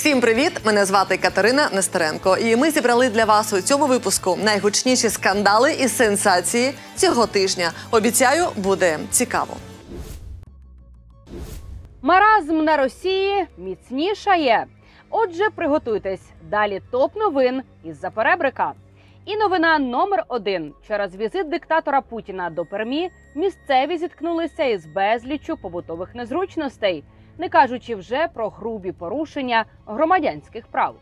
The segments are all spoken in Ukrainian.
Всім привіт! Мене звати Катерина Нестеренко, і ми зібрали для вас у цьому випуску найгучніші скандали і сенсації цього тижня. Обіцяю, буде цікаво. Маразм на Росії міцнішає. Отже, приготуйтесь. Далі топ новин із-за перебрика. І новина номер один: через візит диктатора Путіна до Пермі місцеві зіткнулися із безліччю побутових незручностей, не кажучи вже про грубі порушення громадянських прав.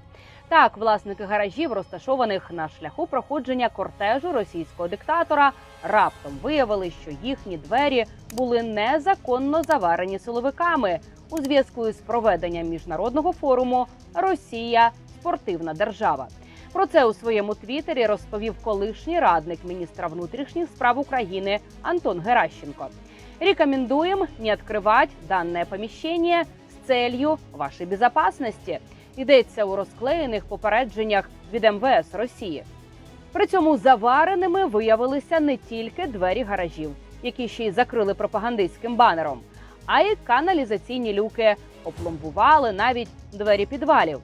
Так, власники гаражів, розташованих на шляху проходження кортежу російського диктатора, раптом виявили, що їхні двері були незаконно заварені силовиками у зв'язку із проведенням міжнародного форуму Росія спортивна держава. Про це у своєму твіттері розповів колишній радник міністра внутрішніх справ України Антон Геращенко. Рекомендуем не открывать данное помещение з целью вашої безопасности. Йдеться у розклеєних попередженнях від МВС Росії. При цьому завареними виявилися не тільки двері гаражів, які ще й закрили пропагандистським банером, а й каналізаційні люки, опломбували навіть двері підвалів.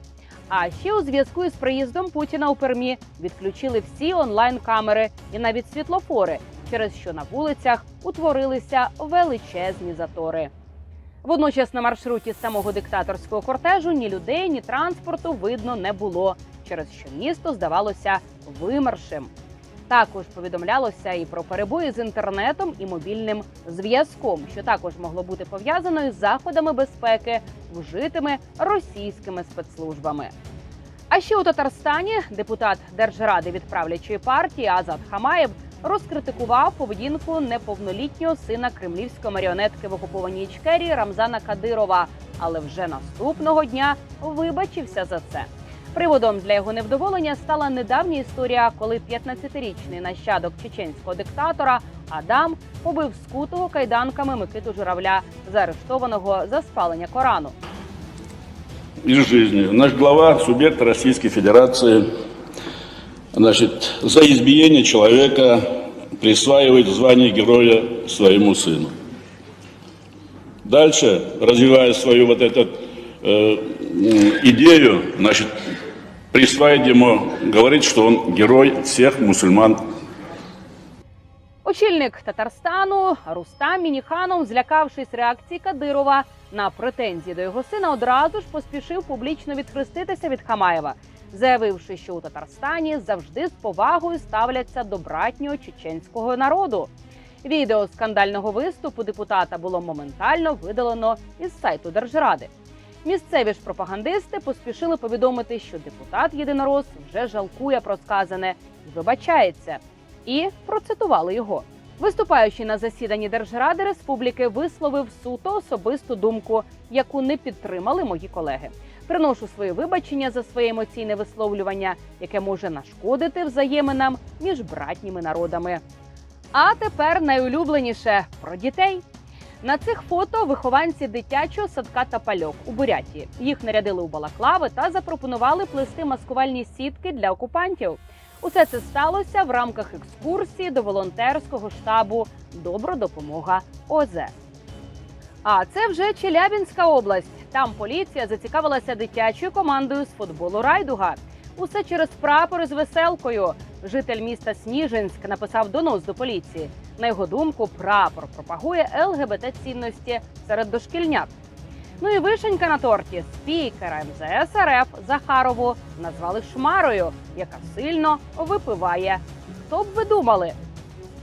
А ще у зв'язку із приїздом Путіна у Пермі відключили всі онлайн-камери і навіть світлофори, через що на вулицях утворилися величезні затори. Водночас на маршруті самого диктаторського кортежу ні людей, ні транспорту видно не було, через що місто здавалося вимершим. Також повідомлялося і про перебої з інтернетом і мобільним зв'язком, що також могло бути пов'язано із заходами безпеки, вжитими російськими спецслужбами. А ще у Татарстані депутат Держради від правлячої партії Азат Хамаєв розкритикував поведінку неповнолітнього сина кремлівської маріонетки в окупованій Ічкерії Рамзана Кадирова, але вже наступного дня вибачився за це. Приводом для його невдоволення стала недавня історія, коли 15-річний нащадок чеченського диктатора Адам побив скутого кайданками Микиту Журавля, заарештованого за спалення Корану. из жизни. Наш глава, субъект Российской Федерации, значит, за избиение человека присваивает звание героя своему сыну. Дальше, развивая свою вот эту э, м, идею, значит, присваивает ему, говорит, что он герой всех мусульман Очільник Татарстану Рустам Мініханов, злякавшись реакції Кадирова на претензії до його сина, одразу ж поспішив публічно відхреститися від Хамаєва, заявивши, що у Татарстані завжди з повагою ставляться до братнього чеченського народу. Відео скандального виступу депутата було моментально видалено із сайту Держради. Місцеві ж пропагандисти поспішили повідомити, що депутат єдинорос вже жалкує про сказане і вибачається і процитували його. Виступаючи на засіданні Держради Республіки, висловив суто особисту думку, яку не підтримали мої колеги. Приношу свої вибачення за своє емоційне висловлювання, яке може нашкодити взаєминам між братніми народами. А тепер найулюбленіше про дітей. На цих фото вихованці дитячого садка Тапальок у Бурятії. Їх нарядили у балаклави та запропонували плести маскувальні сітки для окупантів. Усе це сталося в рамках екскурсії до волонтерського штабу Добродопомога ОЗ. А це вже Челябінська область. Там поліція зацікавилася дитячою командою з футболу Райдуга. Усе через прапори з веселкою. Житель міста Сніжинськ написав донос до поліції. На його думку, прапор пропагує ЛГБТ цінності серед дошкільнят. Ну і вишенька на торті спікера МЗС РФ Захарову назвали шмарою, яка сильно випиває. Хто б ви думали?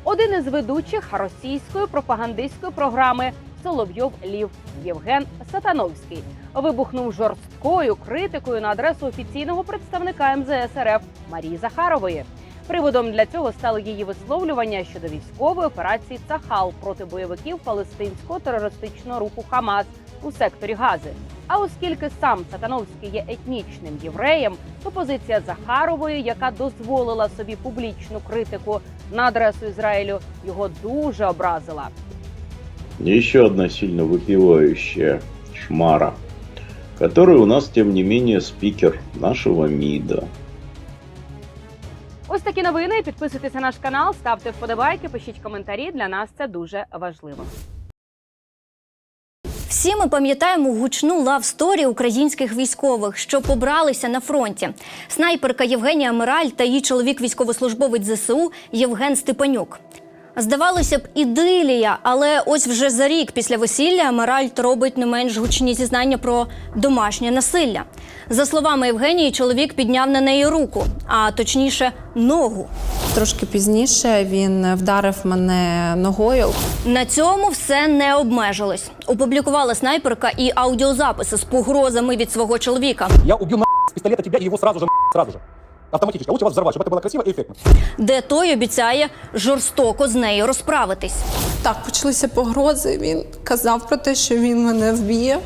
Один із ведучих російської пропагандистської програми Соловйов Лів Євген Сатановський вибухнув жорсткою критикою на адресу офіційного представника МЗС РФ Марії Захарової. Приводом для цього стало її висловлювання щодо військової операції Цахал проти бойовиків палестинського терористичного руху Хамас у секторі Гази. А оскільки сам Сатановський є етнічним євреєм, то позиція Захарової, яка дозволила собі публічну критику на адресу Ізраїлю, його дуже образила. Еще одна сильно выпивающая шмара, который у нас, тем не менее, спикер нашего МИДа. Ось такі новини. Підписуйтесь на наш канал, ставте вподобайки, пишіть коментарі. Для нас це дуже важливо. Всі ми пам'ятаємо гучну лав-сторі українських військових, що побралися на фронті. Снайперка Євгенія Мираль та її чоловік військовослужбовець ЗСУ Євген Степанюк. Здавалося б, ідилія, але ось вже за рік після весілля Меральд робить не менш гучні зізнання про домашнє насилля. За словами Євгенії, чоловік підняв на неї руку, а точніше ногу. Трошки пізніше він вдарив мене ногою. На цьому все не обмежилось. Опублікувала снайперка і аудіозаписи з погрозами від свого чоловіка, Я убью на с пистолета тебя и его сразу же, сразу же Автоматически. А лучше вас взорвать, чтобы это было красиво и эффектно. де той обіцяє жорстоко з нею розправитись. Так, почалися погрози. Він казав про те, що він мене вб'є,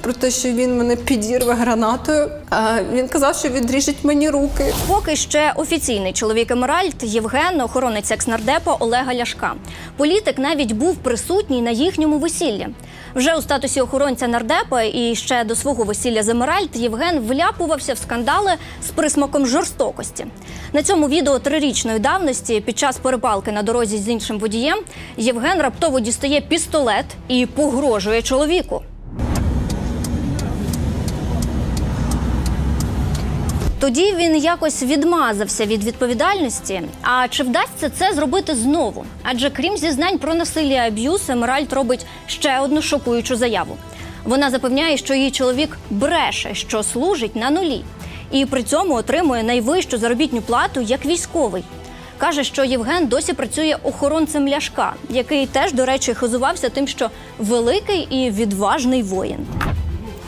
про те, що він мене підірве гранатою. А він казав, що відріжуть мені руки. Поки ще офіційний чоловік Емеральд Євген, охоронець екснардепа Олега Ляшка. Політик навіть був присутній на їхньому весіллі. Вже у статусі охоронця нардепа і ще до свого весілля з Емеральд Євген вляпувався в скандали з присмаком жорстокості. На цьому відео трирічної давності під час перепалки на дорозі з іншим водієм Євген раптово дістає пістолет і погрожує чоловіку. Тоді він якось відмазався від відповідальності. А чи вдасться це зробити знову? Адже крім зізнань про насилля і аб'юз, Емеральд робить ще одну шокуючу заяву. Вона запевняє, що її чоловік бреше, що служить на нулі, і при цьому отримує найвищу заробітну плату як військовий. Каже, що Євген досі працює охоронцем ляшка, який теж, до речі, хизувався тим, що великий і відважний воїн.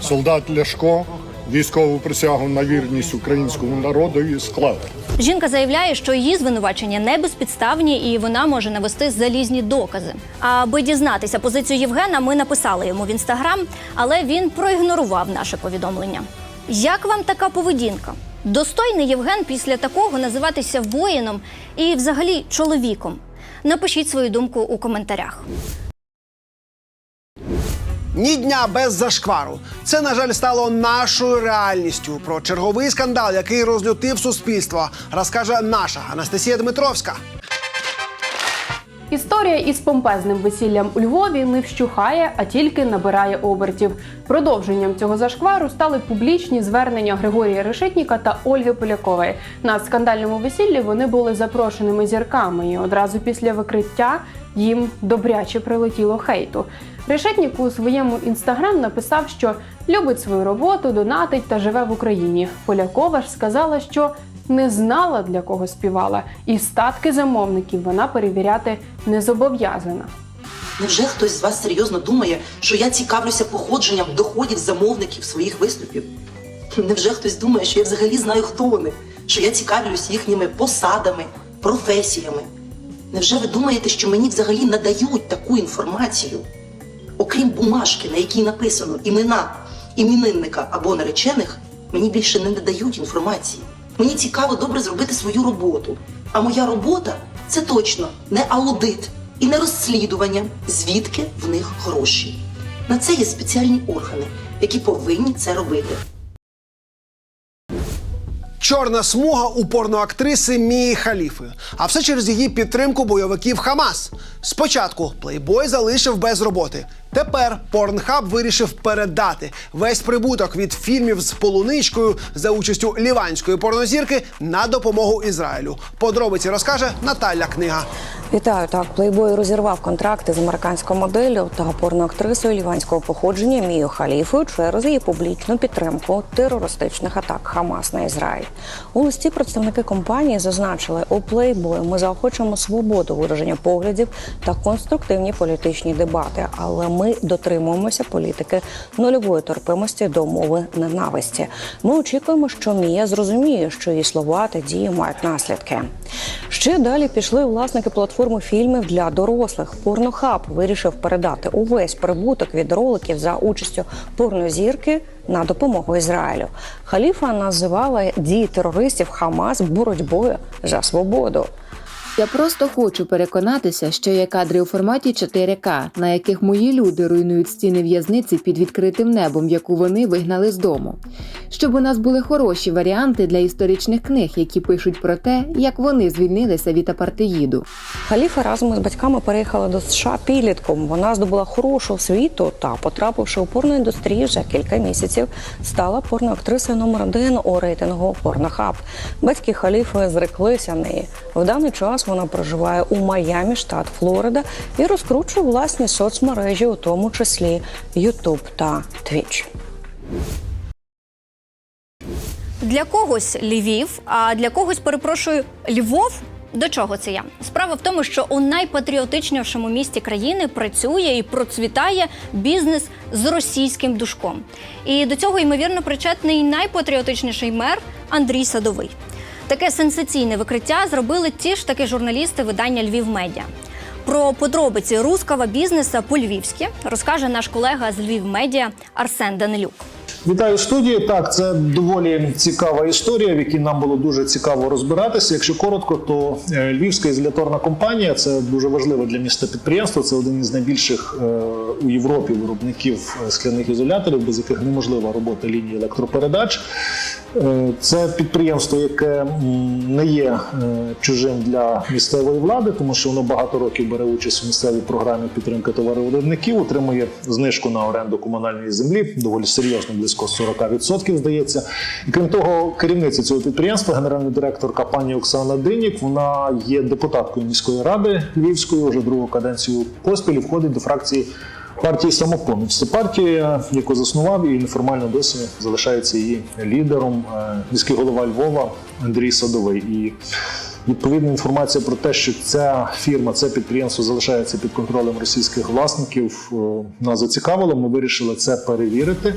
Солдат Ляшко військову присягу на вірність українському народові склав. Жінка заявляє, що її звинувачення не безпідставні і вона може навести залізні докази. Аби дізнатися позицію Євгена, ми написали йому в інстаграм, але він проігнорував наше повідомлення. Як вам така поведінка? Достойний Євген після такого називатися воїном і, взагалі, чоловіком? Напишіть свою думку у коментарях. Ні дня без зашквару. Це, на жаль, стало нашою реальністю. Про черговий скандал, який розлютив суспільство, розкаже наша Анастасія Дмитровська. Історія із помпезним весіллям у Львові не вщухає, а тільки набирає обертів. Продовженням цього зашквару стали публічні звернення Григорія Решетніка та Ольги Полякової. На скандальному весіллі вони були запрошеними зірками, і одразу після викриття їм добряче прилетіло хейту. Решетнік у своєму інстаграм написав, що любить свою роботу, донатить та живе в Україні. Полякова ж сказала, що не знала для кого співала, і статки замовників вона перевіряти не зобов'язана. Невже хтось з вас серйозно думає, що я цікавлюся походженням доходів замовників своїх виступів? Невже хтось думає, що я взагалі знаю, хто вони, що я цікавлюсь їхніми посадами, професіями? Невже ви думаєте, що мені взагалі надають таку інформацію, окрім бумажки, на якій написано імена іменинника або наречених, мені більше не надають інформації. Мені цікаво добре зробити свою роботу. А моя робота це точно не аудит і не розслідування, звідки в них гроші. На це є спеціальні органи, які повинні це робити. Чорна смуга у порноактриси Мії Халіфи. А все через її підтримку бойовиків Хамас. Спочатку плейбой залишив без роботи. Тепер Порнхаб вирішив передати весь прибуток від фільмів з полуничкою за участю ліванської порнозірки на допомогу Ізраїлю. Подробиці розкаже Наталя Книга. Вітаю так. Плейбой розірвав контракти з американською моделлю та порноактрисою ліванського походження Мію Халіфою через її публічну підтримку терористичних атак Хамас на Ізраїль. У листі представники компанії зазначили, у плейбою ми заохочуємо свободу вираження поглядів та конструктивні політичні дебати, але ми дотримуємося політики нульової терпимості до мови ненависті. Ми очікуємо, що Мія зрозуміє, що її слова та дії мають наслідки. Ще далі пішли власники платформи фільмів для дорослих. Порнохаб вирішив передати увесь прибуток від роликів за участю порнозірки на допомогу Ізраїлю. Халіфа називала дії терористів Хамас боротьбою за свободу. Я просто хочу переконатися, що є кадри у форматі 4К, на яких мої люди руйнують стіни в'язниці під відкритим небом, яку вони вигнали з дому. щоб у нас були хороші варіанти для історичних книг, які пишуть про те, як вони звільнилися від апартеїду. Халіфа разом із батьками переїхала до США підлітком. Вона здобула хорошу освіту та, потрапивши у порноіндустрію вже кілька місяців, стала порноактрисою номер один у рейтингу Порнохаб. Батьки Халіфи зреклися неї. В даний час вона проживає у Майамі, штат Флорида, і розкручує власні соцмережі, у тому числі YouTube та Twitch. Для когось Львів, а для когось, перепрошую, Львов. До чого це я? Справа в тому, що у найпатріотичнішому місті країни працює і процвітає бізнес з російським душком. І до цього ймовірно причетний найпатріотичніший мер Андрій Садовий. Таке сенсаційне викриття зробили ті ж таки журналісти видання Львів Медіа. Про подробиці руского бізнесу по-львівськи розкаже наш колега з Львів Медіа Арсен Данилюк. Вітаю студії. Так, це доволі цікава історія, в якій нам було дуже цікаво розбиратися. Якщо коротко, то е, Львівська ізоляторна компанія це дуже важливе для міста підприємство. Це один із найбільших е, у Європі виробників е, скляних ізоляторів, без яких неможлива робота лінії електропередач. Це підприємство, яке не є чужим для місцевої влади, тому що воно багато років бере участь у місцевій програмі підтримки товаровиробників, отримує знижку на оренду комунальної землі, доволі серйозно, близько 40%, здається. І крім того, керівниця цього підприємства, генеральний директорка пані Оксана Динік, вона є депутаткою міської ради Львівської, вже другу каденцію поспіль входить до фракції партії самопоміч. Це партія, яку заснував і неформально досі залишається її лідером е, міський голова Львова Андрій Садовий. І відповідна інформація про те, що ця фірма, це підприємство залишається під контролем російських власників, е, нас зацікавило. Ми вирішили це перевірити.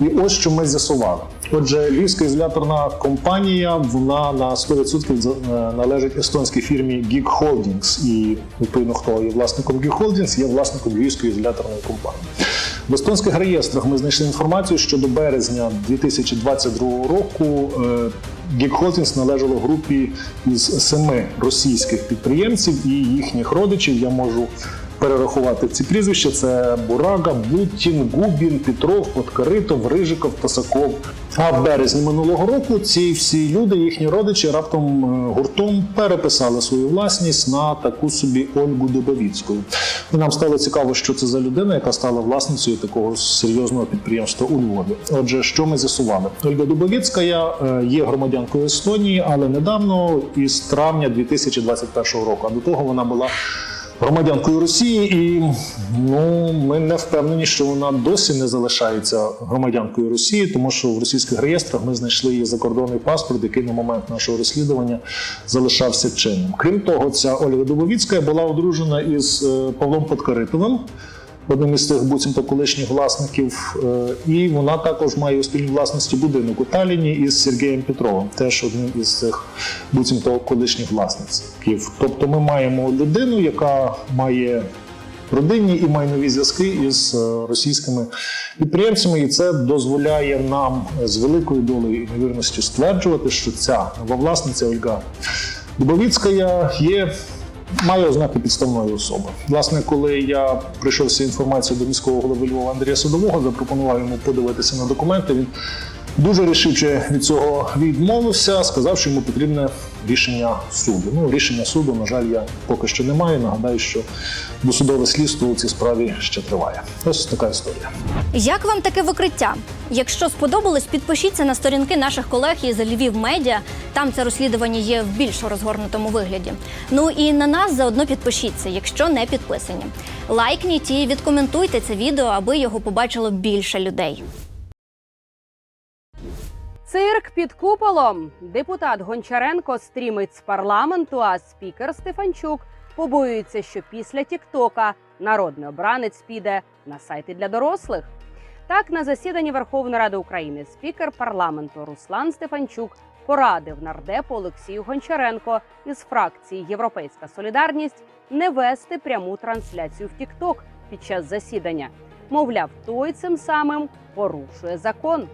І ось що ми з'ясували. Отже, львівська ізоляторна компанія вона на 100% за- е, належить естонській фірмі Geek Holdings. І відповідно, хто є власником Geek Holdings, є власником львівської ізоляторної компанії. В естонських реєстрах ми знайшли інформацію, що до березня 2022 року е, Holdings належало групі із семи російських підприємців і їхніх родичів. Я можу перерахувати ці прізвища: це Бурага, Бутін, Губін, Петров, Подкаритов, Рижиков, Тасаков. А в березні минулого року ці всі люди, їхні родичі, раптом е, гуртом переписали свою власність на таку собі Ольгу Дубовіцьку. І нам стало цікаво, що це за людина, яка стала власницею такого серйозного підприємства у Львові. Отже, що ми з'ясували? Ольга Дубовіцька е, є громадянкою Естонії, але недавно із травня 2021 року. А до того вона була громадянкою Росії, і ну ми не впевнені, що вона досі не залишається громадянкою Росії, тому що в російських реєстрах ми знайшли її закордонний паспорт, який на момент нашого розслідування залишався чинним. Крім того, ця Ольга Дубовіцька була одружена із е, Павлом Подкоритовим. Одним із цих буцімто колишніх власників, Е, і вона також має у спільній власності будинок у Таліні із Сергієм Петровим, теж одним із цих буцімто колишніх власників. Тобто ми маємо людину, яка має родинні і майнові зв'язки із е, російськими підприємцями, і це дозволяє нам з великою долею ймовірності стверджувати, що ця нововласниця Ольга Дубовіцька є. Має ознаки підставної особи. Власне, коли я прийшов з цією інформацією до міського голови Львова Андрія Садового, запропонував йому подивитися на документи. Він дуже рішуче від цього відмовився, сказав, що йому потрібне рішення суду. Ну, рішення суду, на жаль, я поки що не маю. Нагадаю, що досудове слідство у цій справі ще триває. Ось така історія. Як вам таке викриття? Якщо сподобалось, підпишіться на сторінки наших колег із Львів Медіа. Там це розслідування є в більш розгорнутому вигляді. Ну і на нас заодно підпишіться, якщо не підписані. Лайкніть і відкоментуйте це відео, аби його побачило більше людей. Цирк під куполом. Депутат Гончаренко стрімить з парламенту, а спікер Стефанчук побоюється, що після Тіктока народний обранець піде на сайти для дорослих. Так, на засіданні Верховної Ради України спікер парламенту Руслан Стефанчук порадив нардепу Олексію Гончаренко із фракції Європейська Солідарність не вести пряму трансляцію в Тікток під час засідання. Мовляв, той цим самим порушує закон.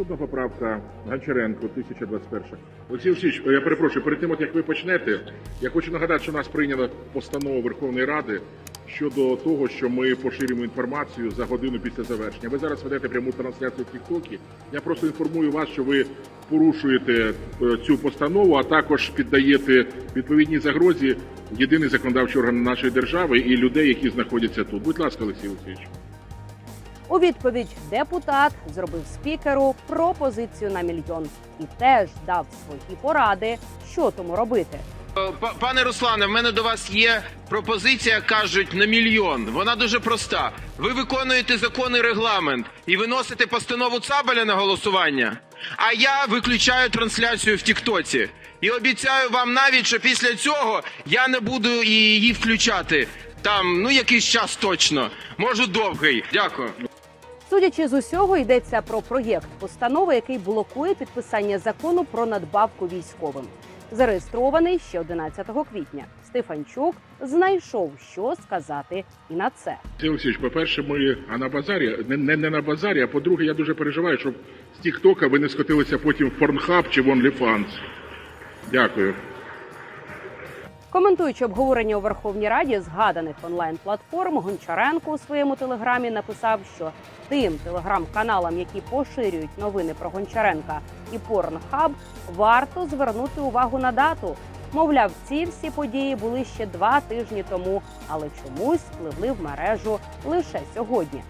Наступна поправка Гончаренко, 1021. Олексій Олексійович, я перепрошую, перед тим, як ви почнете, я хочу нагадати, що нас прийнята постанова Верховної Ради щодо того, що ми поширюємо інформацію за годину після завершення. Ви зараз ведете пряму трансляцію в Тіктокі. Я просто інформую вас, що ви порушуєте е, цю постанову, а також піддаєте відповідній загрозі єдиний законодавчий орган нашої держави і людей, які знаходяться тут. Будь ласка, Олексій Олексійович. У відповідь депутат зробив спікеру пропозицію на мільйон і теж дав свої поради, що тому робити. Пане Руслане, в мене до вас є пропозиція, кажуть, на мільйон. Вона дуже проста. Ви виконуєте законний регламент і виносите постанову Цабаля на голосування. А я виключаю трансляцію в Тіктоці. І обіцяю вам навіть, що після цього я не буду її включати. Там ну якийсь час точно. Можу довгий. Дякую. Судячи з усього, йдеться про проєкт постанови, який блокує підписання закону про надбавку військовим. Зареєстрований ще 11 квітня. Стефанчук знайшов, що сказати і на це. Олексій Олексійович, по-перше, ми а на базарі, не, не, не на базарі, а по-друге, я дуже переживаю, щоб з Тіктока ви не скотилися потім в Порнхаб чи в OnlyFans. Дякую. Коментуючи обговорення у Верховній Раді згаданих онлайн-платформ, Гончаренко у своєму телеграмі написав, що тим телеграм-каналам, які поширюють новини про Гончаренка і Порнхаб, варто звернути увагу на дату. Мовляв, ці всі події були ще два тижні тому, але чомусь впливли в мережу лише сьогодні.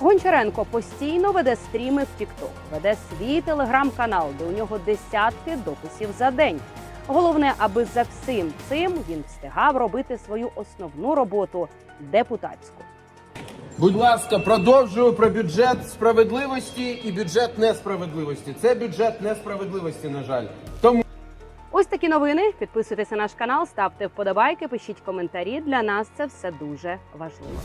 Гончаренко постійно веде стріми в TikTok, веде свій телеграм-канал, де у нього десятки дописів за день. Головне, аби за всім цим він встигав робити свою основну роботу депутатську. Будь ласка, продовжую про бюджет справедливості і бюджет несправедливості. Це бюджет несправедливості, на жаль. Тому Ось такі новини. Підписуйтесь на наш канал, ставте вподобайки, пишіть коментарі. Для нас це все дуже важливо.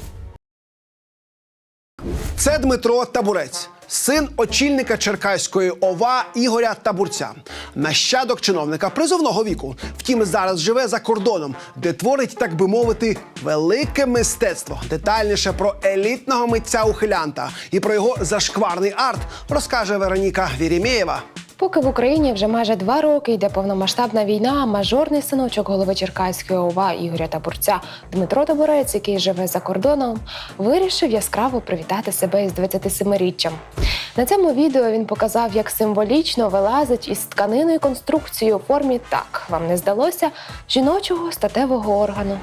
Це Дмитро Табурець, син очільника Черкаської ОВА Ігоря Табурця, нащадок чиновника призовного віку. Втім, зараз живе за кордоном, де творить, так би мовити, велике мистецтво. Детальніше про елітного митця ухилянта і про його зашкварний арт розкаже Вероніка Вірімєєва. Поки в Україні вже майже два роки йде повномасштабна війна, мажорний синочок голови Черкаської ОВА Ігоря Табурця Дмитро Табурець, який живе за кордоном, вирішив яскраво привітати себе із 27-річчям. На цьому відео він показав, як символічно вилазить із тканиною конструкцією у формі так вам не здалося жіночого статевого органу.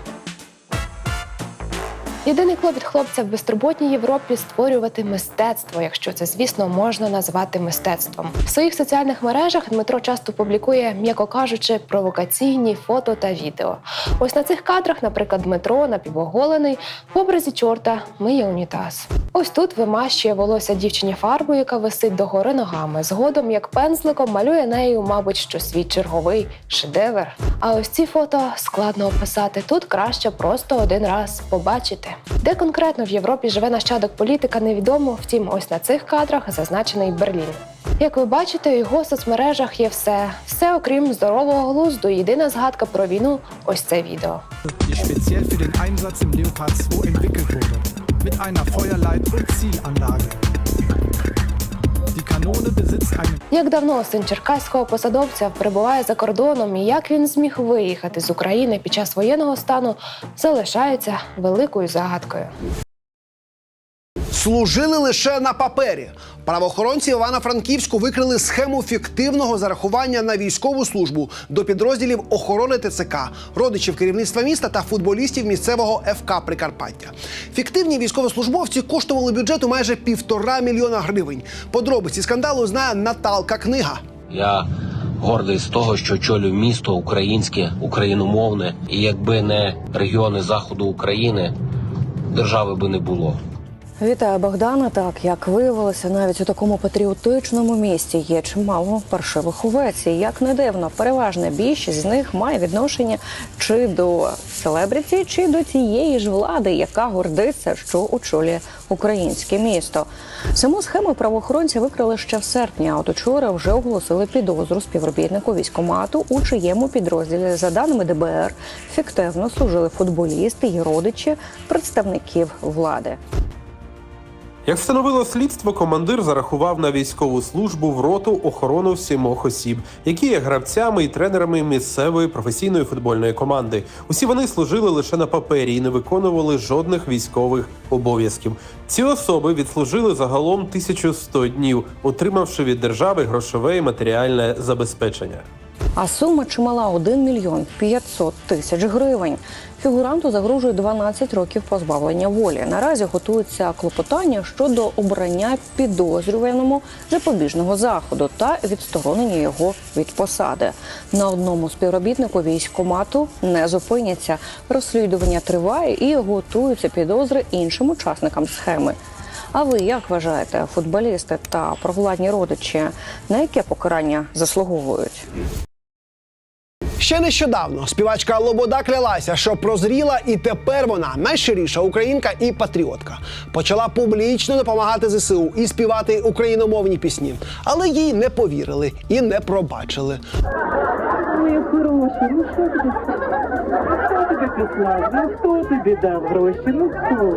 Єдиний клопіт хлопця в безтурботній Європі створювати мистецтво, якщо це, звісно, можна назвати мистецтвом. В своїх соціальних мережах Дмитро часто публікує, м'яко кажучи, провокаційні фото та відео. Ось на цих кадрах, наприклад, Дмитро напівоголений в образі чорта миє унітаз. Ось тут вимащує волосся дівчині фарбою, яка висить догори ногами. Згодом, як пензликом, малює нею, мабуть, що свій черговий шедевр. А ось ці фото складно описати. Тут краще просто один раз побачити. Де конкретно в Європі живе нащадок політика, невідомо. Втім, ось на цих кадрах зазначений Берлін. Як ви бачите, у його соцмережах є все, все окрім здорового глузду. Єдина згадка про війну ось це відео. speziell für den Einsatz im Leopard 2 entwickelt wurde, mit einer Feuerleit- und Zielanlage. Eine Як давно син черкаського посадовця перебуває за кордоном і як він зміг виїхати з України під час воєнного стану, залишається великою загадкою. Служили лише на папері. Правоохоронці Івано-Франківську викрили схему фіктивного зарахування на військову службу до підрозділів охорони ТЦК, родичів керівництва міста та футболістів місцевого ФК Прикарпаття. Фіктивні військовослужбовці коштували бюджету майже півтора мільйона гривень. Подробиці скандалу знає Наталка Книга. Я гордий з того, що очолюю місто українське, україномовне, і якби не регіони заходу України, держави би не було. Вітаю Богдана. Так як виявилося, навіть у такому патріотичному місті є чимало паршивих овець. І як не дивно, переважна більшість з них має відношення чи до селебріті, чи до тієї ж влади, яка гордиться, що очолює українське місто. Саму схему правоохоронці викрили ще в серпні. А от учора вже оголосили підозру співробітнику військомату, у чиєму підрозділі, за даними ДБР, фіктивно служили футболісти і родичі представників влади. Як встановило слідство, командир зарахував на військову службу в роту охорону сімох осіб, які є гравцями і тренерами місцевої професійної футбольної команди. Усі вони служили лише на папері і не виконували жодних військових обов'язків. Ці особи відслужили загалом 1100 днів, отримавши від держави грошове і матеріальне забезпечення. А сума чимала 1 мільйон 500 тисяч гривень. Фігуранту загрожує 12 років позбавлення волі. Наразі готується клопотання щодо обрання підозрюваному запобіжного заходу та відсторонення його від посади. На одному співробітнику військкомату не зупиняться. Розслідування триває і готуються підозри іншим учасникам схеми. А ви як вважаєте, футболісти та провладні родичі на яке покарання заслуговують? Ще нещодавно співачка Лобода клялася, що прозріла, і тепер вона найширіша українка і патріотка. Почала публічно допомагати ЗСУ і співати україномовні пісні, але їй не повірили і не пробачили. Моя хороша, ну що тобі? Після? Ну хто тобі дав гроші? Ну хто?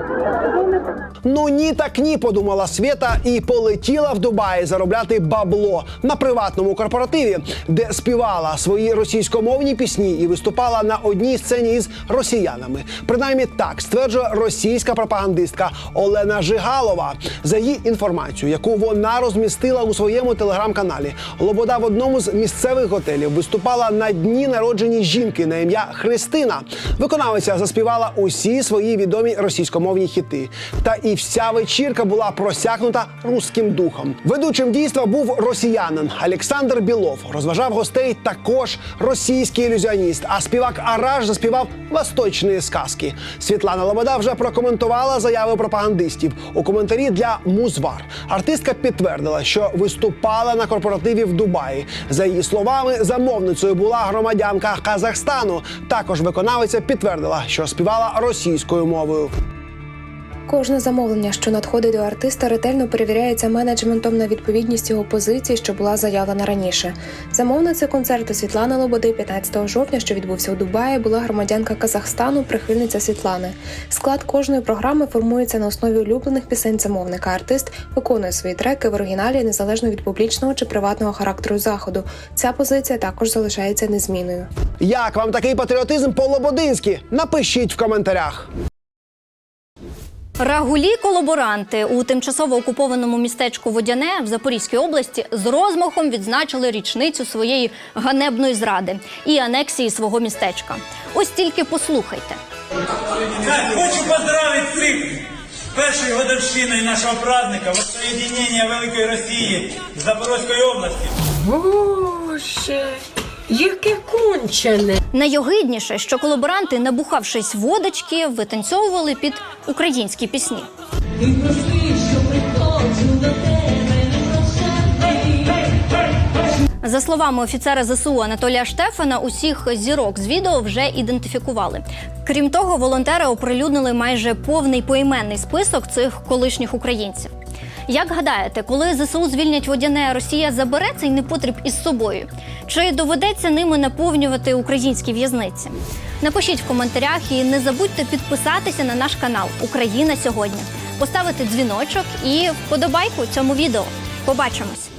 Ну ні, так ні, подумала Свєта і полетіла в Дубаї заробляти бабло на приватному корпоративі, де співала свої російськомовні пісні і виступала на одній сцені із росіянами. Принаймні так стверджує російська пропагандистка Олена Жигалова. За її інформацією, яку вона розмістила у своєму телеграм-каналі. Лобода в одному з місцевих готелів виступала на дні народжені жінки на ім'я Христина. Виконавиця заспівала усі свої відомі російськомовні хіти. Та і вся вечірка була просякнута руським духом. Ведучим дійства був росіянин Олександр Білов. Розважав гостей також російський ілюзіоніст. А співак Араш заспівав восточні сказки. Світлана Лобода вже прокоментувала заяви пропагандистів у коментарі для Музвар. Артистка підтвердила, що виступала на корпоративі в Дубаї. За її словами, замовницею була громадянка Казахстану. Також виконавиця підтвердила, що співала російською мовою. Кожне замовлення, що надходить до артиста, ретельно перевіряється менеджментом на відповідність його позиції, що була заявлена раніше. Замовницею концерту Світлани Лободи 15 жовтня, що відбувся у Дубаї, була громадянка Казахстану, прихильниця Світлани. Склад кожної програми формується на основі улюблених пісень замовника. Артист виконує свої треки в оригіналі незалежно від публічного чи приватного характеру заходу. Ця позиція також залишається незмінною. Як вам такий патріотизм по-лободинськи? Напишіть в коментарях. Рагулі колаборанти у тимчасово окупованому містечку Водяне в Запорізькій області з розмахом відзначили річницю своєї ганебної зради і анексії свого містечка. Ось тільки послухайте. Хочу поздравить всіх з першою годовщиною нашого праздника воссоединения Великої Росії з Запорозької області. Боже, яке кончене. Найогидніше, що колаборанти, набухавшись водочки, витанцьовували під українські пісні. За словами офіцера ЗСУ Анатолія Штефана, усіх зірок з відео вже ідентифікували. Крім того, волонтери оприлюднили майже повний поіменний список цих колишніх українців. Як гадаєте, коли ЗСУ звільнять водяне, Росія забере цей непотріб із собою? Чи доведеться ними наповнювати українські в'язниці? Напишіть в коментарях і не забудьте підписатися на наш канал Україна сьогодні, поставити дзвіночок і вподобайку цьому відео. Побачимось!